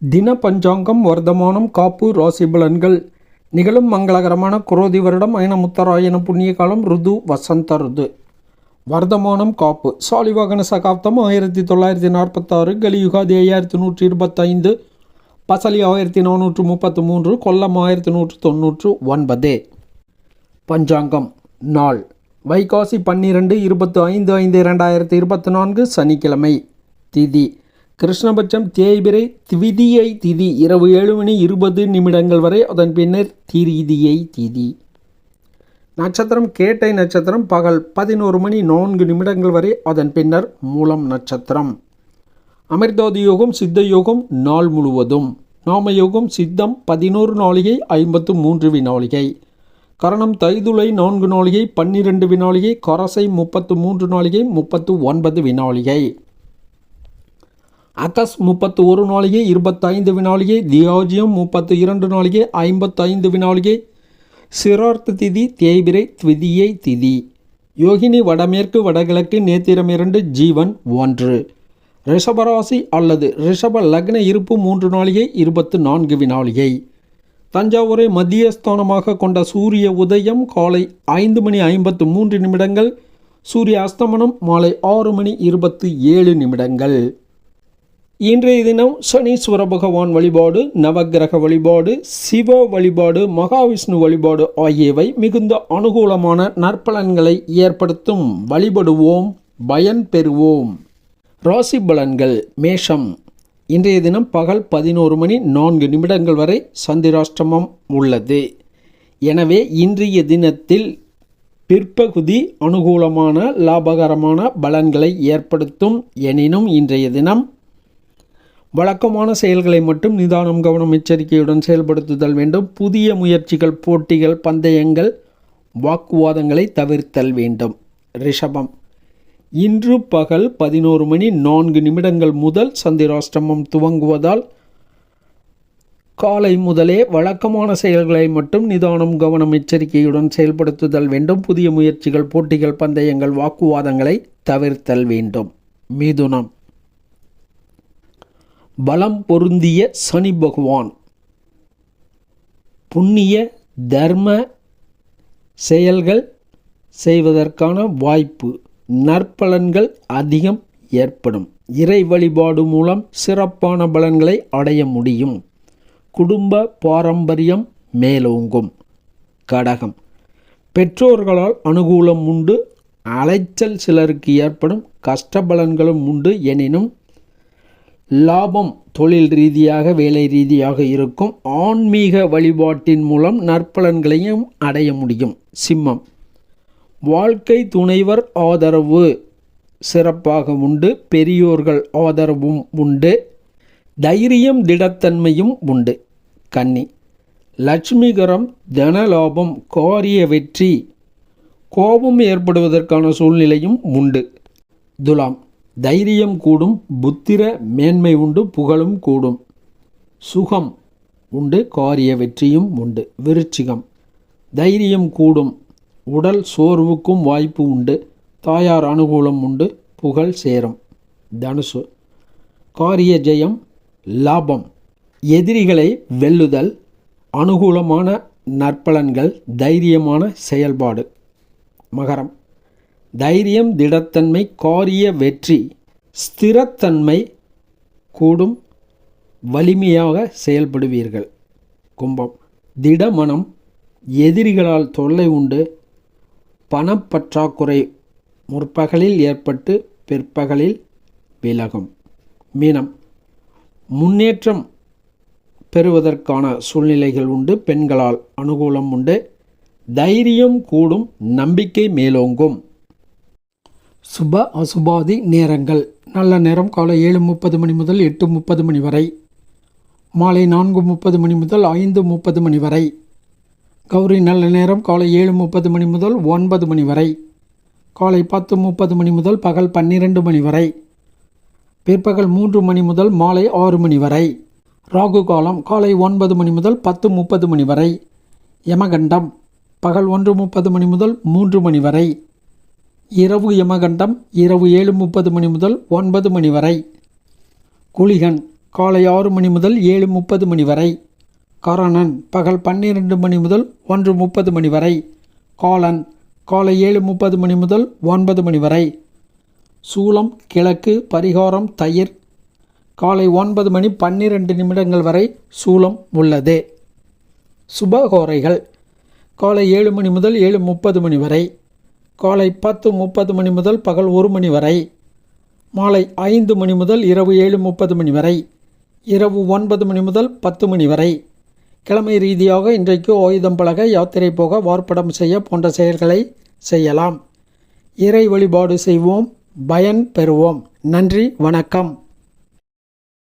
தின பஞ்சாங்கம் வர்த்தமானம் காப்பு ராசி பலன்கள் நிகழும் மங்களகரமான குரோதி வருடம் அயனமுத்தராயன புண்ணிய காலம் ருது வசந்த ருது. வர்த்தமானம் காப்பு. சாலிவாகன சகாப்தம் ஆயிரத்தி தொள்ளாயிரத்தி நாற்பத்தாறு கலியுகாதி ஐயாயிரத்தி நூற்றி இருபத்தைந்து பசலி ஆயிரத்தி நானூற்று முப்பத்து மூன்று கொல்லம் ஆயிரத்தி நூற்று தொன்னூற்று ஒன்பது பஞ்சாங்கம் நாள். வைகாசி பன்னிரெண்டு இருபத்து ஐந்து ஐந்து இரண்டாயிரத்தி இருபத்தி நான்கு சனிக்கிழமை. திதி கிருஷ்ணபட்சம் தேய்பிரை திவிதியை திதி. இரவு ஏழு மணி இருபது நிமிடங்கள் வரை அதன் பின்னர் திரிதியை திதி. நட்சத்திரம் கேட்டை நட்சத்திரம் பகல் பதினோரு மணி நான்கு நிமிடங்கள் வரை அதன் பின்னர் மூலம் நட்சத்திரம். அமிர்தோதி யோகம் சித்த யோகம் நாள் முழுவதும். நாம யோகம் சித்தம் பதினோரு நாளிகை ஐம்பத்து மூன்று வினாளிகை கரணம் தைதுளை நான்கு நாளிகை பன்னிரண்டு வினாளிகை கரசை முப்பத்து மூன்று நாளிகை முப்பத்து ஒன்பது வினாளிகை அகஸ் முப்பத்து ஒரு நாளிகை இருபத்தைந்து வினாளிகை தியாஜியம் முப்பத்து இரண்டு நாளிகை ஐம்பத்தைந்து வினாளிகை. சிரார்த்த திதி தேய்பிரை த்விதியை திதி. யோகினி வடமேற்கு வடகிழக்கு நேத்திரம் இரண்டு ஜீவன் ஒன்று. ரிஷபராசி அல்லது ரிஷப லக்ன இருப்பு மூன்று நாளிகை இருபத்து நான்கு வினாளிகை. தஞ்சாவூரை மத்தியஸ்தானமாக கொண்ட சூரிய உதயம் காலை ஐந்து மணி ஐம்பத்து மூன்று நிமிடங்கள் சூரிய அஸ்தமனம் மாலை ஆறு மணி இருபத்து ஏழு நிமிடங்கள். இன்றைய தினம் சனீஸ்வர பகவான் வழிபாடு நவக்கிரக வழிபாடு சிவ வழிபாடு மகாவிஷ்ணு வழிபாடு ஆகியவை மிகுந்த அனுகூலமான நற்பலன்களை ஏற்படுத்தும். வழிபடுவோம் பயன் பெறுவோம். ராசி பலன்கள் மேஷம். இன்றைய தினம் பகல் பதினோரு மணி நான்கு நிமிடங்கள் வரை சந்திராஷ்டமம் உள்ளது. எனவே இன்றைய தினத்தில் பிற்பகுதி அனுகூலமான லாபகரமான பலன்களை ஏற்படுத்தும். எனினும் இன்றைய தினம் வழக்கமான செயல்களை மட்டும் நிதானம் கவனம் எச்சரிக்கையுடன் செயல்படுத்துதல் வேண்டும். புதிய முயற்சிகள் போட்டிகள் பந்தயங்கள் வாக்குவாதங்களை தவிர்த்தல் வேண்டும். ரிஷபம். இன்று பகல் பதினோரு மணி நான்கு நிமிடங்கள் முதல் சந்திராஷ்டமம் துவங்குவதால் காலை முதலே வழக்கமான செயல்களை மட்டும் நிதானம் கவனம் எச்சரிக்கையுடன் செயல்படுத்துதல் வேண்டும். புதிய முயற்சிகள் போட்டிகள் பந்தயங்கள் வாக்குவாதங்களை தவிர்த்தல் வேண்டும். மிதுனம். பலம் பொருந்திய சனி பகவான். புண்ணிய தர்ம செயல்கள் செய்வதற்கான வாய்ப்பு. நற்பலன்கள் அதிகம் ஏற்படும். இறை வழிபாடு மூலம் சிறப்பான பலன்களை அடைய முடியும். குடும்ப பாரம்பரியம் மேலோங்கும். கடகம். பெற்றோர்களால் அனுகூலம் உண்டு. அலைச்சல் சிலருக்கு ஏற்படும். கஷ்ட பலன்களும் உண்டு. எனினும் லாபம் தொழில் ரீதியாக வேலை ரீதியாக இருக்கும் ஆன்மீக வழிபாட்டின் மூலம் நற்பலன்களையும் அடைய முடியும். சிம்மம். வாழ்க்கை துணைவர் ஆதரவு சிறப்பாக உண்டு. பெரியோர்கள் ஆதரவும் உண்டு. தைரியம் திடத்தன்மையும் உண்டு. கன்னி. லட்சுமிகரம் தனலாபம் காரிய வெற்றி கோபம் ஏற்படுவதற்கான சூழ்நிலையும் உண்டு. துலாம். தைரியம் கூடும் புத்திர மேன்மை உண்டு புகழும் கூடும். சுகம் உண்டு காரிய வெற்றியும் உண்டு. விருச்சிகம். தைரியம் கூடும் உடல் சோர்வுக்கும் வாய்ப்பு உண்டு. தாயார் அனுகூலம் உண்டு புகழ் சேரும். தனுசு. காரிய ஜெயம் லாபம். எதிரிகளை வெல்லுதல் அனுகூலமான நற்பலன்கள் தைரியமான செயல்பாடு. மகரம். தைரியம் திடத்தன்மை காரிய வெற்றி ஸ்திரத்தன்மை கூடும் வலிமையாக செயல்படுவீர்கள். கும்பம். திடமனம் எதிரிகளால் தொல்லை உண்டு. பணப்பற்றாக்குறை முற்பகலில் ஏற்பட்டு பிற்பகலில் விலகும். மீனம். முன்னேற்றம் பெறுவதற்கான சூழ்நிலைகள் உண்டு. பெண்களால் அனுகூலம் உண்டு. தைரியம் கூடும். நம்பிக்கை மேலோங்கும். சுப அசுபாதி நேரங்கள். நல்ல நேரம் காலை ஏழு முப்பது மணி முதல் எட்டு முப்பது மணி வரை. மாலை நான்கு முப்பது மணி முதல் ஐந்து முப்பது மணி வரை. கௌரி நல்ல நேரம் காலை ஏழு முப்பது மணி முதல் ஒன்பது மணி வரை. காலை பத்து முப்பது மணி முதல் பகல் பன்னிரெண்டு மணி வரை. பிற்பகல் மூன்று மணி முதல் மாலை ஆறு மணி வரை. ராகு காலம் காலை ஒன்பது மணி முதல் பத்து முப்பது மணி வரை. யமகண்டம் பகல் ஒன்று முப்பது மணி முதல் மூன்று மணி வரை. இரவு யமகண்டம் இரவு ஏழு முப்பது மணி முதல் ஒன்பது மணி வரை. குளிகன் காலை ஆறு மணி முதல் ஏழு முப்பது மணி வரை. கரணன் பகல் பன்னிரெண்டு மணி முதல் ஒன்று முப்பது மணி வரை. காலன் காலை ஏழு முப்பது மணி முதல் ஒன்பது மணி வரை. சூலம் கிழக்கு பரிகாரம் தயிர். காலை ஒன்பது மணி பன்னிரண்டு நிமிடங்கள் வரை சூலம் உள்ளது. சுபகோரைகள். காலை ஏழு மணி முதல் ஏழு முப்பது மணி வரை. காலை பத்து முப்பது மணி முதல் பகல் ஒரு மணி வரை மாலை ஐந்து மணி முதல் இரவு ஏழு முப்பது மணி வரை இரவு ஒன்பது மணி முதல் பத்து மணி வரை. கிழமை ரீதியாக இன்றைக்கு ஆயுதம் பழக யாத்திரை போக வார்ப்படம் செய்ய போன்ற செயல்களை செய்யலாம். இறை வழிபாடு செய்வோம். பயன் பெறுவோம். நன்றி வணக்கம்.